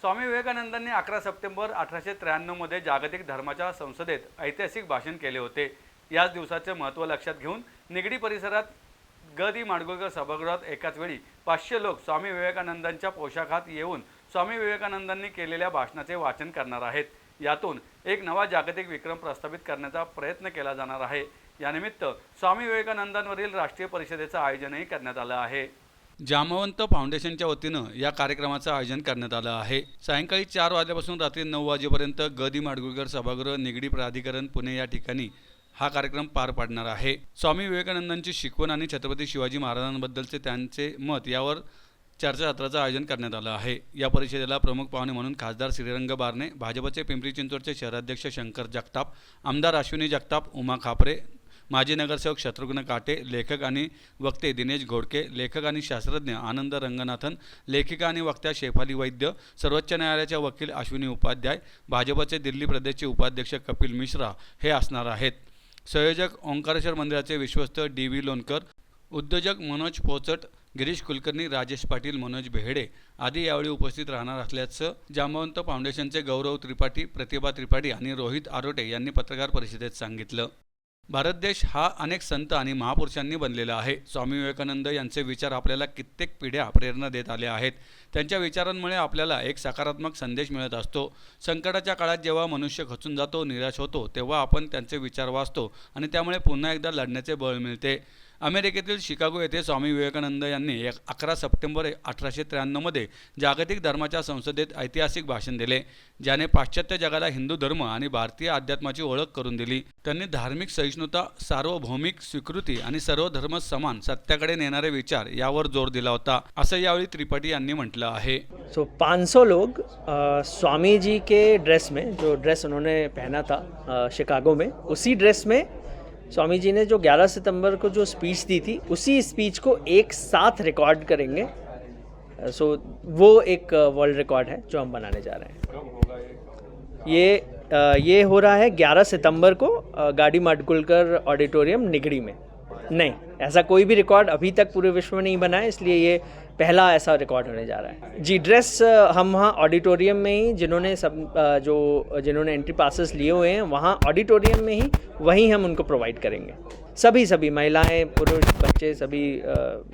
स्वामी विवेकानंदांनी अकरा सप्टेंबर अठराशे त्र्याण्णवमध्ये जागतिक धर्माच्या संसदेत ऐतिहासिक भाषण केले होते. याच दिवसाचे महत्त्व लक्षात घेऊन निगडी परिसरात ग दी माडगुळकर सभागृहात एकाच वेळी पाचशे लोक स्वामी विवेकानंदांच्या पोशाखात येऊन स्वामी विवेकानंदांनी केलेल्या भाषणाचे वाचन करणार आहेत. यातून एक नवा जागतिक विक्रम प्रस्थापित करण्याचा प्रयत्न केला जाणार आहे. यानिमित्त स्वामी विवेकानंदांवरील राष्ट्रीय परिषदेचं आयोजनही करण्यात आलं आहे. जामवंत फाउंडेशनच्या वतीनं या कार्यक्रमाचं आयोजन करण्यात आलं आहे. सायंकाळी चार वाजल्यापासून रात्री नऊ वाजेपर्यंत गदी माडगुळकर सभागृह निगडी प्राधिकरण पुणे या ठिकाणी हा कार्यक्रम पार पाडणार आहे. स्वामी विवेकानंदांची शिकवण आणि छत्रपती शिवाजी महाराजांबद्दलचे त्यांचे मत यावर चर्चासत्राचं आयोजन करण्यात आलं आहे. या परिषदेला प्रमुख पाहुणे म्हणून खासदार श्रीरंग बारणे भाजपचे पिंपरी चिंचवडचे शहराध्यक्ष शंकर जगताप आमदार अश्विनी जगताप उमा खापरे माजी नगरसेवक शत्रुघ्न काटे लेखक आणि वक्ते दिनेश घोडके लेखक आणि शास्त्रज्ञ आनंद रंगनाथन लेखिका आणि वक्त्या शेफाली वैद्य सर्वोच्च न्यायालयाच्या वकील अश्विनी उपाध्याय भाजपचे दिल्ली प्रदेशचे उपाध्यक्ष कपिल मिश्रा हे असणार आहेत. संयोजक ओंकारेश्वर मंदिराचे विश्वस्त डी व्ही लोणकर उद्योजक मनोज पोचट गिरीश कुलकर्णी राजेश पाटील मनोज बेहेडे आदी यावेळी उपस्थित राहणार असल्याचं जांबवंत फाउंडेशनचे गौरव त्रिपाठी प्रतिभा त्रिपाठी आणि रोहित आरोटे यांनी पत्रकार परिषदेत सांगितलं. भारत देश हा अनेक संत आणि महापुरुषांनी बनलेला आहे. स्वामी विवेकानंद यांचे विचार आपल्याला कित्येक पिढ्या प्रेरणा देत आल्या आहेत. त्यांच्या विचारांमुळे आपल्याला एक सकारात्मक संदेश मिळत असतो. संकटाच्या काळात जेव्हा मनुष्य खचून जातो निराश होतो तेव्हा आपण त्यांचे विचार वाचतो आणि त्यामुळे पुन्हा एकदा लढण्याचे बळ मिळते. अमेरिकेतील शिकागो येथे स्वामी विवेकानंद यांनी एक अकरा सप्टेंबर अठराशे त्र्याण्णवमध्ये जागतिक धर्माच्या संसदेत ऐतिहासिक भाषण दिले ज्याने पाश्चात्य जगाला हिंदू धर्म आणि भारतीय अध्यात्माची ओळख करून दिली. त्यांनी धार्मिक सहिष्णुता सार्वभौमिक स्वीकृती आणि सर्व धर्म समान सत्याकडे नेणारे विचार यावर जोर दिला होता असं यावेळी त्रिपाठी यांनी म्हटलं आहे. सो पाच लोग स्वामीजी स्वामी जी के ड्रेस में जो ड्रेस उन्होंने पहना था शिकागो में उसी ड्रेस में स्वामी जी ने जो 11 सितंबर को जो स्पीच दी थी उसी स्पीच को एक साथ रिकॉर्ड करेंगे। सो so, वो एक वर्ल्ड रिकॉर्ड है जो हम बनाने जा रहे हैं। ये ये हो रहा है 11 सितंबर को गाड़ी माडगुलकर ऑडिटोरियम निगड़ी में। नहीं, ऐसा कोई भी रिकॉर्ड अभी तक पूरे विश्व में नहीं बना है, इसलिए ये पहला ऐसा रिकॉर्ड होने जा रहा है। जी ड्रेस हम वहाँ ऑडिटोरियम में ही जिन्होंने सब जो, जिन्होंने एंट्री पासेस लिए हुए हैं, वहाँ ऑडिटोरियम में ही वहीं हम उनको प्रोवाइड करेंगे। सभी सभी महिलाएँ, पुरुष, बच्चे, सभी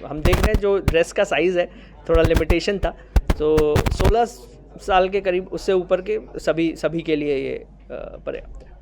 हम देख रहे हैं जो ड्रेस का साइज़ है, थोड़ा लिमिटेशन था। तो 16 साल के करीब, उससे ऊपर के सभी सभी के लिए ये पर्याप्त है।